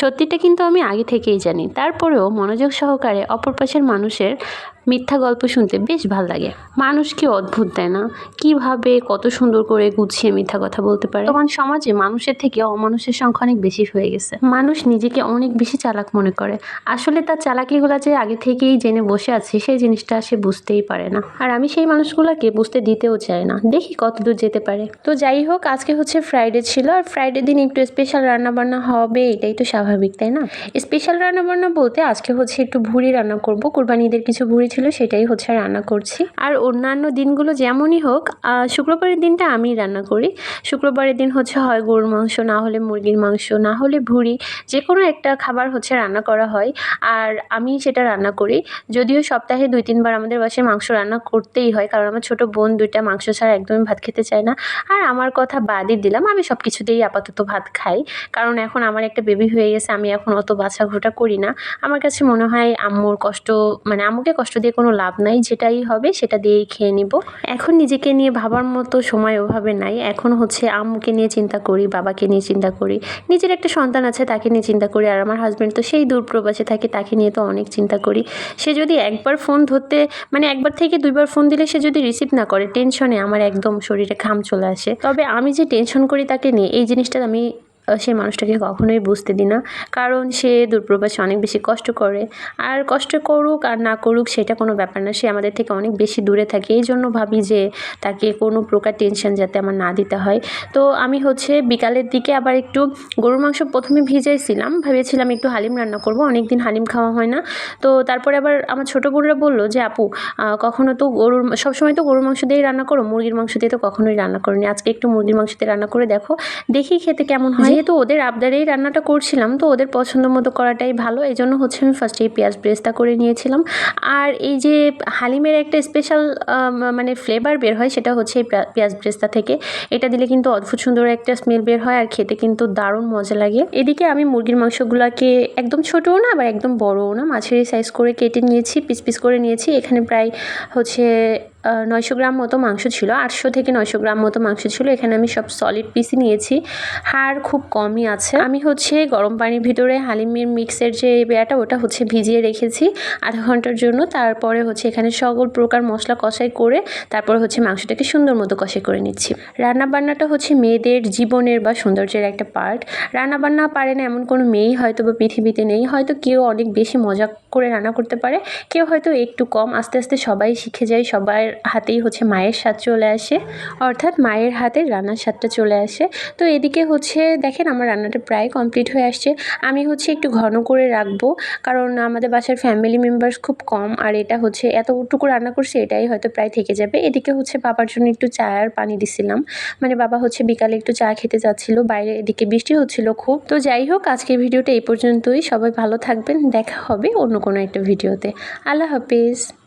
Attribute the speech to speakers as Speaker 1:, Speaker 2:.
Speaker 1: সত্যিটা কিন্তু আমি আগে থেকেই জানি। তারপরেও মনোযোগ সহকারে অপর পাশের মানুষের মিথ্যা গল্প শুনতে বেশ ভালো লাগে। মানুষ কি অদ্ভুত তাই না? কীভাবে কত সুন্দর করে গুছিয়ে মিথ্যা কথা বলতে পারে? তখন সমাজে মানুষের থেকে অমানুষের সংখ্যা অনেক বেশি হয়ে গেছে। মানুষ নিজেকে অনেক বেশি চালাক মনে করে। আসলে তার চালাকিগুলা যে আগে থেকেই জেনে বসে আছে সেই জিনিসটা সে বুঝতেই পারে না। আর আমি সেই মানুষগুলোকে বুঝতে দিতেও চাই না। দেখি কত দূর যেতে পারে। তো যাই হোক আজকে হচ্ছে ফ্রাইডে ছিল। আর ফ্রাইডে দিন একটু স্পেশাল রান্নাবান্না হবে এটাই তো স্বাভাবিক তাই না? স্পেশাল রান্নাবান্না বলতে আজকে হচ্ছে একটু ভুড়ি রান্না করব। কোরবানি ঈদের কিছু ভুড়ি ছিল, সেটাই হচ্ছে রান্না করছি। আর অন্যান্য দিনগুলো যেমনই হোক শুক্রবারের দিনটা আমি রান্না করি। শুক্রবারের দিন হচ্ছে হয় গরুর মাংস, না হলে মুরগির মাংস, না হলে ভুড়ি যে কোনো একটা খাবার হচ্ছে রান্না করা হয়। আর আমি সেটা রান্না করি। যদিও সপ্তাহে দুই, তিনবার আমাদের বাসায় মাংস রান্না করতেই হয়, কারণ আমার ছোট বোন দুইটা মাংস ছাড়া একদমই ভাত খেতে চায় না। আর আমার কথা বাদই দিলাম, আমি সব কিছুতেই আপাতত ভাত খাই। কারণ এখন আমার একটা বেবি হয়ে গেছে, আমি এখন অত বাছা ঘোটা করি না। আমার কাছে মনে হয় আম্মুর কষ্ট মানে আম্মুকে কষ্ট দিয়ে কোনো লাভ নাই, যেটাই হবে সেটা দিয়েই খেয়ে নিব। এখন নিজেকে নিয়ে ভাবার মতো সময় ওভাবে নাই। এখন হচ্ছে আম্মুকে নিয়ে চিন্তা করি, বাবাকে নিয়ে চিন্তা করি। নিজের একটা সন্তান আছে, তাকে নিয়ে চিন্তা করি। আর আমার হাজব্যান্ড তো সেই দূর প্রবাসে থাকে, তাকে নিয়ে তো অনেক চিন্তা করি। সে যদি একবার ফোন ধরতে মানে একবার থেকে দুইবার ফোন দিলে সে যদি রিসিভ না করে টেনশনে আমার একদম শরীরে ঘাম চলে আসে। তবে আমি যে টেনশন করি তাকে নিয়ে, এই জিনিসটা আমি সেই মানুষটাকে কখনোই বুঝতে দিই না। কারণ সে দূরপ্রবাসে, অনেক বেশি কষ্ট করে। আর কষ্ট করুক আর না করুক সেটা কোনো ব্যাপার না, সে আমাদের থেকে অনেক বেশি দূরে থাকে। এই জন্য ভাবি যে তাকে কোনো প্রকার টেনশন যাতে আমার না দিতে হয়। তো আমি হচ্ছে বিকালের দিকে আবার একটু গরুর মাংস প্রথমে ভিজাইছিলাম। ভেবেছিলাম একটু হালিম রান্না করব অনেক দিন হালিম খাওয়া হয় না। তো তারপরে আবার আমার ছোটো বোনরা বলল যে, আপু কখনো তো গরুর সবসময় তো গরুর মাংস দিয়েই রান্না করো। মুরগির মাংস দিয়ে তো কখনোই রান্না করোনি আজকে একটু মুরগির মাংস দিয়ে রান্না করে দেখো। দেখি খেতে কেমন হয়। যেহেতু ওদের আবদারেই রান্নাটা করছিলাম, তো ওদের পছন্দ মতো করাটাই ভালো। এই জন্য হচ্ছে আমি ফার্স্টে এই পেঁয়াজ ব্রেস্তা করে নিয়েছিলাম। আর এই যে হালিমের একটা স্পেশাল মানে ফ্লেভার বের হয়, সেটা হচ্ছে এই পেঁয়াজ ব্রেস্তা থেকে। এটা দিলে কিন্তু অদ্ভুত সুন্দর একটা স্মেল বের হয় আর খেতে কিন্তু দারুণ মজা লাগে। এদিকে আমি মুরগির মাংসগুলোকে একদম ছোটও না আবার একদম বড়ও না মাঝারি সাইজ করে কেটে নিয়েছি, পিস পিস করে নিয়েছি। এখানে প্রায় হচ্ছে নয়শো গ্রাম মতো মাংস ছিল, আটশো থেকে নয়শো গ্রাম মতো মাংস ছিল। এখানে আমি সব সলিড পিসই নিয়েছি। হাড় খুব কমই আছে। আমি হচ্ছে গরম পানির ভিতরে হালিমের মিক্সের যে বেয়াটা ওটা হচ্ছে ভিজিয়ে রেখেছি আধা ঘণ্টার জন্য। তারপরে হচ্ছে এখানে সকল প্রকার মশলা কষাই করে, তারপর হচ্ছে মাংসটাকে সুন্দর মতো কষাই করে নিচ্ছি। রান্না বান্নাটা হচ্ছে মেয়েদের জীবনের বা সৌন্দর্যের একটা পার্ট রান্না বান্না পারে না এমন কোনো মেয়েই হয়তো বা পৃথিবীতে নেই। হয়তো কেউ অনেক বেশি মজা করে রান্না করতে পারে, কেউ হয়তো একটু কম। আস্তে আস্তে সবাই শিখে যায়, সবার হাতেই হচ্ছে মায়ের স্বাদ চলে আসে, অর্থাৎ মায়ের হাতে রান্নার স্বাদটা চলে আসে। তো এদিকে হচ্ছে, দেখেন আমার রান্নাটা প্রায় কমপ্লিট হয়ে আসছে। আমি হচ্ছে একটু ঘন করে রাখব, কারণ আমাদের বাসার ফ্যামিলি মেম্বার্স খুব কম, আর এটা হচ্ছে এতটুকু রান্না করছি, এটাই হয়তো প্রায় থেকে যাবে। এদিকে হচ্ছে বাবার জন্য একটু চা আর পানি দিছিলাম। মানে বাবা হচ্ছে বিকালে একটু চা খেতে যাচ্ছিল, বাইরে এদিকে বৃষ্টি হচ্ছিল খুব। তো যাই হোক, আজকের ভিডিওটা এই পর্যন্তই। সবাই ভালো থাকবেন, দেখা হবে অন্য কোনো একটা ভিডিওতে। আল্লাহ হাফিজ।